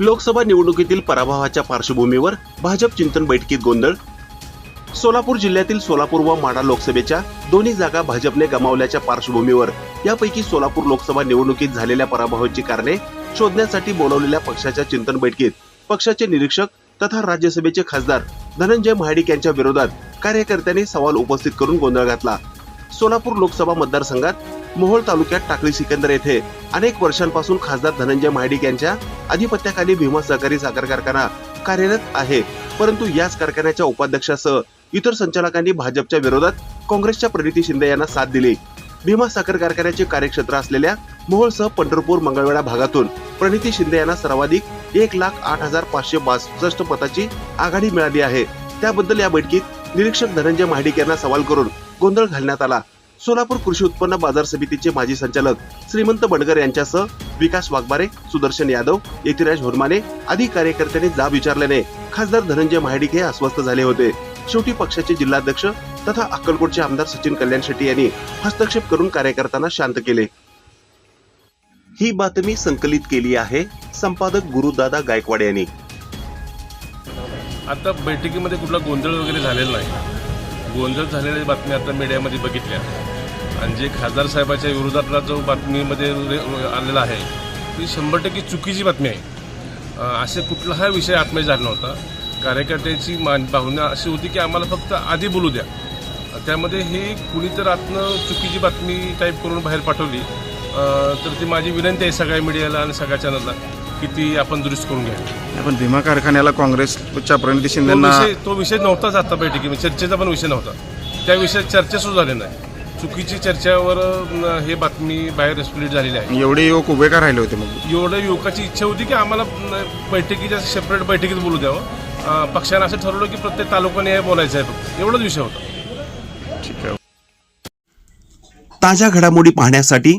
लोकसभा निवडणुकीतील पराभवाच्या पार्श्वभूमीवर भाजप चिंतन बैठकीत गोंधळ. सोलापूर जिल्ह्यातील सोलापूर व माढा लोकसभेच्या दोन्ही जागा भाजपने गमावल्याच्या पार्श्वभूमीवर यापैकी सोलापूर लोकसभा निवडणुकीत झालेल्या पराभवाची कारणे शोधण्यासाठी बोलावलेल्या पक्षाच्या चिंतन बैठकीत पक्षाचे निरीक्षक तथा राज्यसभेचे खासदार धनंजय महाडिक यांच्या विरोधात कार्यकर्त्यांनी सवाल उपस्थित करून गोंधळ घातला. सोलापूर लोकसभा मतदारसंघात मोहोळ तालुक्यात टाकळी सिकंदर येथे अनेक वर्षांपासून खासदार धनंजय महाडिक यांच्या अधिपत्याखाली भीमा सहकारी साखर कारखाना कार्यरत आहे. परंतु याच कारखान्याच्या उपाध्यक्षासह इतर संचालकांनी भाजपच्या विरोधात काँग्रेसच्या प्रणिती शिंदे यांना साथ दिली. भीमा साखर कारखान्याचे कार्यक्षेत्र असलेल्या मोहोळसह पंढरपूर मंगळवेढा भागातून प्रणिती शिंदे यांना सर्वाधिक एक लाख आठ हजार पाचशे बासष्ट मताची आघाडी मिळाली आहे. त्याबद्दल या बैठकीत निरीक्षक धनंजय महाडिक यांना सवाल करून गोंधळ घालण्यात आला. सोलापूर कृषी उत्पन्न बाजार समितीचे माजी संचालक श्रीमंत बंडगर यांच्यासह विकास वाघबारे सुदर्शन यादव यतिराज होरमाने आदी कार्यकर्त्यांनी जाब विचारल्याने खासदार धनंजय महाडिक हे अस्वस्थ झाले होते. शेवटी पक्षाचे जिल्हाध्यक्ष तथा अक्कलकोटचे आमदार सचिन कल्याण शेट्टी यांनी हस्तक्षेप करून कार्यकर्त्यांना शांत केले. ही बातमी संकलित केली आहे संपादक गुरुदादा गायकवाड यांनी. आता बैठकीमध्ये कुठला गोंधळ वगैरे झालेला नाही. गोंधळ झालेल्या बातम्या आता मीडियामध्ये बघितल्या. आणि जे खासदार साहेबाच्या विरोधातला जो बातमीमध्ये आलेला आहे ती शंभर टक्के चुकीची बातमी आहे. असे कुठलाही विषय आत्मय झाला नव्हता. कार्यकर्त्याची मान भावना अशी होती की आम्हाला फक्त आधी बोलू द्या. त्यामध्ये हे कुणी तर आतनं चुकीची बातमी टाईप करून बाहेर पाठवली. तर ती माझी विनंती आहे सगळ्या मीडियाला आणि सगळ्या चॅनलला की ती आपण दुरुस्त करून घ्या. आपण भीमा कारखान्याला काँग्रेसच्या प्रणिती तो शिंदेना विषय तो विषय नव्हताच आता बैठकीमध्ये. चर्चेचा पण विषय नव्हता. त्या विषयात चर्चा सुरू झाली नाही. चुकीची चर्चेवर अं, हे बातमी बाहेर स्प्लिट झालेली आहे. एवढे युवक उभे का राहिले होते मग? एवढं युवकाची इच्छा होती की आम्हाला अं, बैठकीच्या सेपरेट बैठकीत बोलू द्यावं. अं, पक्षानं असं ठरवलं की प्रत्येक तालुक्याने हे बोलायचं आहे फक्त एवढाच विषय होता. ठीक आहे. ताज्या घडामोडी पाहण्यासाठी